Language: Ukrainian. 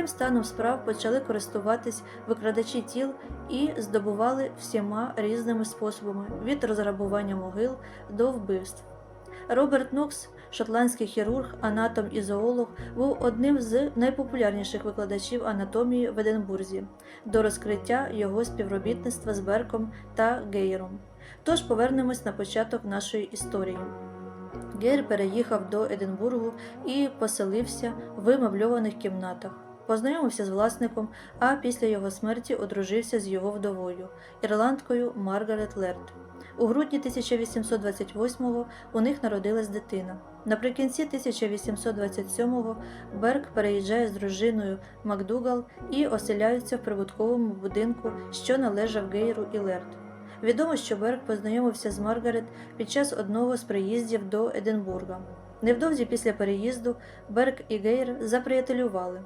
таким станом справ почали користуватись викрадачі тіл і здобували всіма різними способами від розграбування могил до вбивств. Роберт Нокс, шотландський хірург, анатом і зоолог, був одним з найпопулярніших викладачів анатомії в Единбурзі до розкриття його співробітництва з Берком та Гейером. Тож повернемось на початок нашої історії. Гейр переїхав до Единбургу і поселився в мебльованих кімнатах. Познайомився з власником, а після його смерті одружився з його вдовою, ірландкою Маргарет Лерт. У грудні 1828-го у них народилась дитина. Наприкінці 1827-го Берк переїжджає з дружиною Макдугал і оселяються в прибутковому будинку, що належав Гейру і Лерт. Відомо, що Берк познайомився з Маргарет під час одного з приїздів до Единбурга. Невдовзі після переїзду Берк і Гейр заприятелювали.